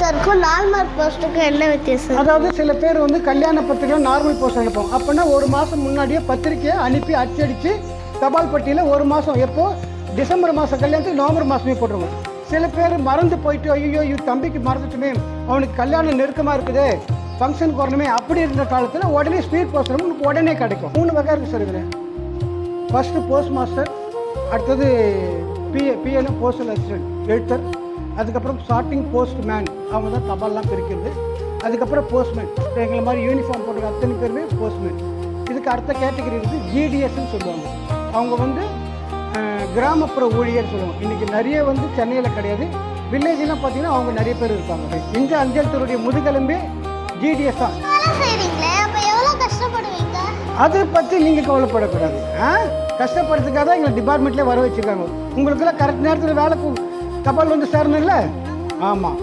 போஸ்டருக்கும் normal போஸ்டருக்கும் என்ன வித்தியாசம்? அதாவது சில பேர் வந்து கல்யாண பத்திரிக்கை நார்மல் போஸ்டர் அனுப்போம் அப்படின்னா ஒரு மாதம் முன்னாடியே பத்திரிக்கையை அனுப்பி அச்சடித்து தபால் பட்டியில் ஒரு மாதம் எப்போ? டிசம்பர் மாதம் கல்யாணத்துக்கு நவம்பர் மாதமே போட்டுருவோம். சில பேர் மறந்து போயிட்டு ஐயோ இது தம்பிக்கு மறந்துட்டுமே அவனுக்கு கல்யாணம் நெருக்கமாக இருக்குது ஃபங்க்ஷனுக்கு வரணுமே அப்படி இருந்த காலத்தில் உடனே ஸ்பீட் போஸ்ட் உனக்கு உடனே கிடைக்கும். மூணு வகை இருக்குது சார் இதில். ஃபஸ்ட்டு போஸ்ட் மாஸ்டர் அடுத்தது பிஏ பிஏன்னு போஸ்டல் அசிஸ்டன்ட் எழுத்தர். அதுக்கப்புறம் ஷார்ட்டிங் போஸ்ட் மேன் அவங்க தான் தபால்லாம் பிரிக்கிறது. அதுக்கப்புறம் போஸ்ட்மேன் எங்களை மாதிரி யூனிஃபார்ம் போட்டு அத்தனை பேருமே போஸ்ட்மேன் இதுக்கு அடுத்த கேட்டகரி வந்து ஜிடிஎஸ்ன்னு சொல்லுவாங்க. அவங்க வந்து கிராமப்புற ஊழியர் சொல்லுவாங்க. இன்றைக்கி நிறைய வந்து சென்னையில் கிடையாது. வில்லேஜ்லாம் பார்த்தீங்கன்னா அவங்க நிறைய பேர் இருப்பாங்க இந்த அஞ்சல் துறையுடைய முதுகெலும்பே ஜிடிஎஸ் தான். அதை பற்றி நீங்கள் கவலைப்படக்கூடாது. ஆ? கஷ்டப்படுறதுக்காக தான் எங்களை டிபார்ட்மெண்ட்லேயே வர வச்சுருக்காங்க. உங்களுக்கெல்லாம் கரெக்ட் நேரத்தில் வேலை தபால் வந்து சேரணும்ல? ஆமாம்